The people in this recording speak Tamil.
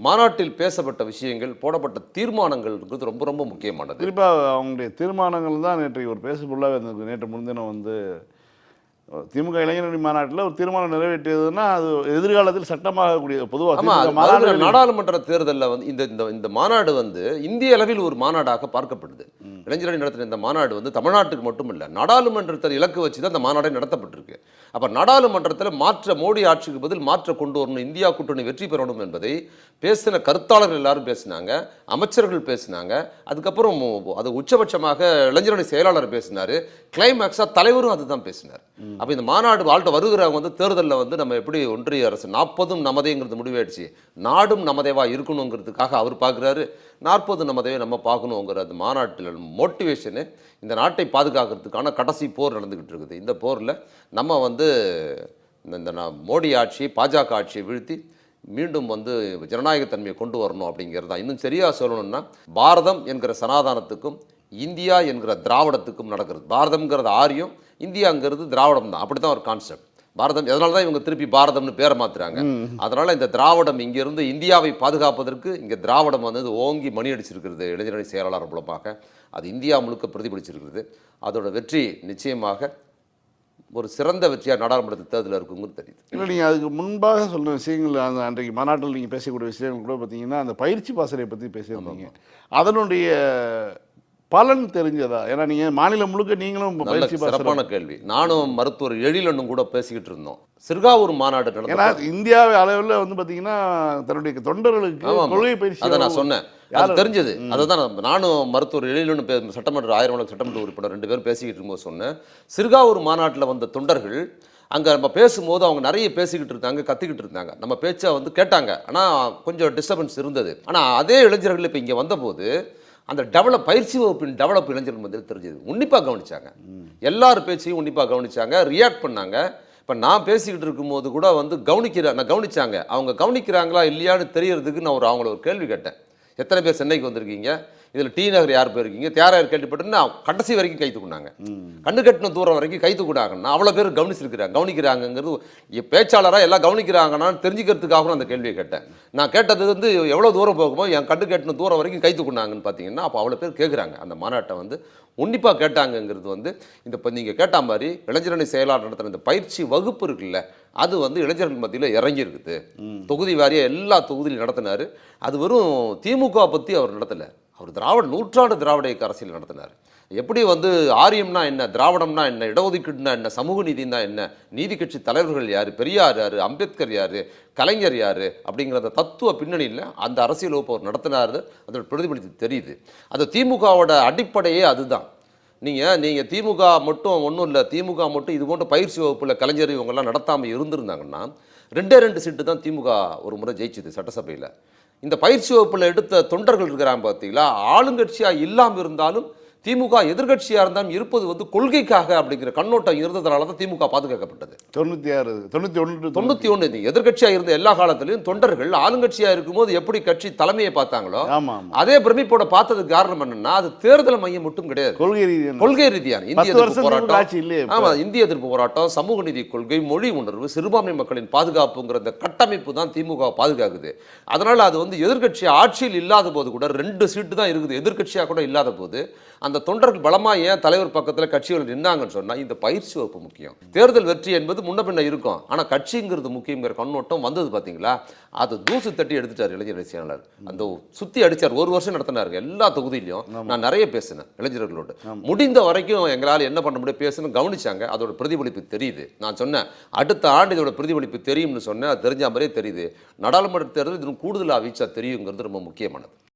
மாநாட்டில் பேசப்பட்ட விஷயங்கள் போடப்பட்ட தீர்மானங்கள்ங்கிறது ரொம்ப ரொம்ப முக்கியமானது. குறிப்பாக அவங்களுடைய தீர்மானங்கள் தான் நேற்று ஒரு பேசுபொருளாக இருந்தது. நேற்று முன்தினம் வந்து திமுக இளைஞரணி மாநாட்டில் ஒரு தீர்மானம் நிறைவேற்றியதுன்னா அது எதிர்காலத்தில் சட்டமாகக்கூடிய பொதுவாக நாடாளுமன்ற தேர்தலில் வந்து இந்த இந்த இந்த மாநாடு வந்து இந்திய அளவில் ஒரு மாநாடாக பார்க்கப்படுது. இளைஞரணி நடத்தின இந்த மாநாடு வந்து தமிழ்நாட்டுக்கு மட்டும் இல்லை நாடாளுமன்றத்தில் இலக்கு வச்சு தான் இந்த மாநாடே நடத்தப்பட்டிருக்கு. அப்ப நாடாளுமன்றத்தில் மாற்ற மோடி ஆட்சிக்கு பதில் மாற்ற கொண்டு வரணும் இந்தியா கூட்டணி வெற்றி பெறணும் என்பதை பேசின கருத்தாளர்கள் எல்லாரும் பேசினாங்க அமைச்சர்கள் பேசினாங்க. அதுக்கப்புறம் அது உச்சபட்சமாக இளைஞரணி செயலாளர் பேசினாரு கிளைமேக்ஸா தலைவரும் அதுதான் பேசினார். அப்போ இந்த மாநாடு வாழ்க்கை வருகிறவங்க வந்து தேர்தலில் வந்து நம்ம எப்படி ஒன்றிய அரசு நாற்பதும் நமதேங்கிறது முடிவாயிடுச்சு. நாடும் நமதேவா இருக்கணுங்கிறதுக்காக அவர் பார்க்குறாரு நாற்பது நமதேவை நம்ம பார்க்கணுங்கிற அந்த மாநாட்டில் மோட்டிவேஷனு இந்த நாட்டை பாதுகாக்கிறதுக்கான கடைசி போர் நடந்துக்கிட்டு இருக்குது. இந்த போரில் நம்ம வந்து இந்த இந்த மோடி ஆட்சி பாஜக ஆட்சியை வீழ்த்தி மீண்டும் வந்து ஜனநாயகத்தன்மையை கொண்டு வரணும் அப்படிங்கிறது தான் இன்னும் சரியாக சொல்லணும்னா பாரதம் என்கிற சனாதானத்துக்கும் இந்தியா என்கிற திராவிடத்துக்கும் நடக்கிறது. பாரதம்ங்கிறது ஆரியம் இந்தியாங்கிறது திராவிடம் தான். அப்படி தான் ஒரு கான்செப்ட் பாரதம் அதனால தான் இவங்க திருப்பி பாரதம்னு பேரை மாத்துறாங்க? அதனால இந்த திராவிடம் இங்கிருந்து இந்தியாவை பாதுகாப்பதற்கு இங்கே திராவிடம் வந்து ஓங்கி மணி அடிச்சிருக்கிறது இளைஞரணி செயலாளர் மூலமாக. அது இந்தியா முழுக்க பிரதிபலிச்சிருக்கிறது. அதோட வெற்றி நிச்சயமாக ஒரு சிறந்த வெற்றியாக நாடாளுமன்ற தேர்தலில் இருக்குங்கிறது தெரியுது. இல்லை நீங்கள் அதுக்கு முன்பாக சொன்ன விஷயங்கள் அந்த அன்றைக்கு மாநாட்டில் நீங்கள் பேசக்கூடிய விஷயங்கள் கூட பார்த்தீங்கன்னா அந்த பயிற்சி பாசறை பற்றி பேசியிருந்தீங்க. அதனுடைய பலன் தெரிஞ்சதா? ஏன்னா நீங்கள் மாநிலம் முழுக்க நீங்களும் பயிற்சி சிறப்பான கேள்வி. நானும் மருத்துவர் எழிலனும் கூட பேசிக்கிட்டு இருந்தோம். சிறுகாவூர் மாநாடு ஏன்னா இந்தியா அளவில் வந்து பார்த்தீங்கன்னா தன்னுடைய தொண்டர்களுக்கு. கொள்கை பயிற்சி அதை நான் சொன்னேன். அது தெரிஞ்சது. அதை தான் நான் நானும் மருத்துவர் எழிலனு பே சட்டமன்ற ஆயிரம் வழக்கு சட்டமன்ற உறுப்பினர் ரெண்டு பேரும் பேசிக்கிட்டு இருக்கும்போது சொன்னேன். சிறுகாவூர் மாநாட்டில் வந்த தொண்டர்கள் அங்கே நம்ம பேசும்போது அவங்க நிறைய பேசிக்கிட்டு இருந்தாங்க கத்திக்கிட்டு இருந்தாங்க. நம்ம பேச்சை வந்து கேட்டாங்க. ஆனால் கொஞ்சம் டிஸ்டர்பன்ஸ் இருந்தது. ஆனால் அதே இளைஞர்கள் இப்போ இங்கே வந்தபோது அந்த டெவலப் பயிற்சி வகுப்பின் டெவலப் இளைஞர்கள் வந்து தெரிஞ்சது. உன்னிப்பாக கவனிச்சாங்க. எல்லார் பேச்சையும் உன்னிப்பாக கவனிச்சாங்க ரியாக்ட் பண்ணாங்க. இப்போ நான் பேசிக்கிட்டு இருக்கும்போது கூட வந்து கவனிக்கிற நான் கவனிச்சாங்க. அவங்க கவனிக்கிறாங்களா இல்லையான்னு தெரியறதுக்கு நான் ஒரு அவங்கள ஒரு கேள்வி கேட்டேன். எத்தனை பேர் சென்னைக்கு வந்திருக்கீங்க? இதில் டி நகர் யார் போயிருக்கீங்க? யார் கேள்விப்பட்டுன்னு கடைசி வரைக்கும் கை தூக்குனாங்க கண்ணு கட்டின தூரம் வரைக்கும் கை தூக்குனாங்கன்னா அவ்வளோ பேர் கவனிச்சிருக்கிறாங்க கவனிக்கிறாங்கங்கிறது பேச்சாளராக எல்லாம் கவனிக்கிறாங்கன்னு தெரிஞ்சுக்கிறதுக்காக அந்த கேள்வியை கேட்டேன். நான் கேட்டது வந்து எவ்வளோ தூரம் போகுமோ என் கண்ணு கட்டின தூரம் வரைக்கும் கை தூக்குனாங்கன்னு பார்த்தீங்கன்னா அப்போ அவ்வளோ பேர் கேட்குறாங்க அந்த மாநாட்டை வந்து உன்னிப்பாக கேட்டாங்கங்கிறது வந்து இந்த இப்போ நீங்கள் கேட்ட மாதிரி இளைஞரணி செயலாளர் நடத்துகிற இந்த பயிற்சி வகுப்பு இருக்குல்ல அது வந்து இளைஞர்கள் மத்தியில் இறங்கியிருக்குது. தொகுதி வாரியாக எல்லா தொகுதியிலும் நடத்தினார். அது வெறும் திமுக பற்றி அவர் நடத்தலை. அவர் திராவிட நூற்றாண்டு திராவிட இயக்க அரசியல் நடத்தினார். எப்படி வந்து ஆரியம்னா என்ன திராவிடம்னா என்ன இடஒதுக்கீடுனா என்ன சமூக நீதினா என்ன நீதி கட்சி தலைவர்கள் யார் பெரியார் யார் அம்பேத்கர் யார் கலைஞர் யார் அப்படிங்கிற அந்த தத்துவ பின்னணியில் அந்த அரசியல் வகுப்பு அவர் நடத்தினார். அதோட பிரதிபலித்து தெரியுது. அது திமுகவோட அடிப்படையே அதுதான். நீங்கள் நீங்கள் திமுக மட்டும் ஒன்றும் இல்லை திமுக மட்டும் இது போன்ற பயிற்சி வகுப்பில் கலைஞர் இவங்கெல்லாம் நடத்தாமல் இருந்திருந்தாங்கன்னா ரெண்டே ரெண்டு சீட்டு தான் திமுக ஒரு முறை ஜெயிச்சுது சட்டசபையில். இந்த பயிற்சி வகுப்பில் எடுத்த தொண்டர்கள் இருக்கிறாங்க பார்த்தீங்களா ஆளுங்கட்சியாக இல்லாமல் இருந்தாலும் திமுக எதிர்க்கட்சியாக இருந்தாலும் இருப்பது வந்து கொள்கைக்காக அப்படிங்கிற கண்ணோட்டம் இருந்ததுனால தான் திமுக பாதுகாக்கப்பட்டது. தொண்ணூற்றி ஆறு தொண்ணூற்றி ஒன்று தொண்ணூற்றி ஒன்று எதிர்க்கட்சியாக இருந்த எல்லா காலத்திலையும் தொண்டர்கள் ஆளுங்கட்சியாக இருக்கும்போது எப்படி கட்சி தலைமையை பார்த்தாங்களோ ஆமாம் ஆமாம் அதே பிரமிப்போட பார்த்ததுக்கு காரணம் என்னன்னா அது தேர்தல் மையம் மட்டும் கிடையாது. கொள்கை ரீதியான. கொள்கை ரீதியான இந்திய எதிர்ப்பு போராட்டம். ஆட்சி இல்லையே இப்ப. ஆமா இந்திய எதிர்ப்பு போராட்டம் சமூக நீதி கொள்கை மொழி உணர்வு சிறுபான்மை மக்களின் பாதுகாப்புங்கிற இந்த கட்டமைப்பு தான் திமுக பாதுகாக்குது. அதனால அது வந்து எதிர்க்கட்சி ஆட்சியில் இல்லாத போது கூட ரெண்டு சீட்டு தான் இருக்குது. எதிர்க்கட்சியாக கூட இல்லாத போது அந்த தொண்டர்கள் பலமா ஏன் தலைவர் பக்கத்துல கட்சிகள் நின்னாங்கன்னு சொன்னா இந்த பயிற்சி வகுப்பு முக்கியம். தேர்தல் வெற்றி என்பது முன்ன பின்ன இருக்கும். ஆனா கட்சிங்கிறது முக்கியங்கிற கண்ணோட்டம் வந்தது பாத்தீங்களா? அது தூசு தட்டி எடுத்துட்டார் இளைஞர் செயலாளர் அந்த சுத்தி அடிச்சார். ஒரு வருஷம் நடத்தினாருங்க. எல்லா தொகுதியிலையும் நான் நிறைய பேசினேன் இளைஞர்களோடு. முடிந்த வரைக்கும் எங்களால் என்ன பண்ண முடியும் பேசணும் கவனிச்சாங்க. அதோட பிரதிபலிப்பு தெரியுது. நான் சொன்னேன் அடுத்த ஆண்டு இதோட பிரதிபலிப்பு தெரியும்னு சொன்னேன். அது தெரிஞ்ச மாதிரியே தெரியுது. நாடாளுமன்ற தேர்தல் இது கூடுதலாக வீச்சா தெரியுங்கிறது ரொம்ப முக்கியமானது.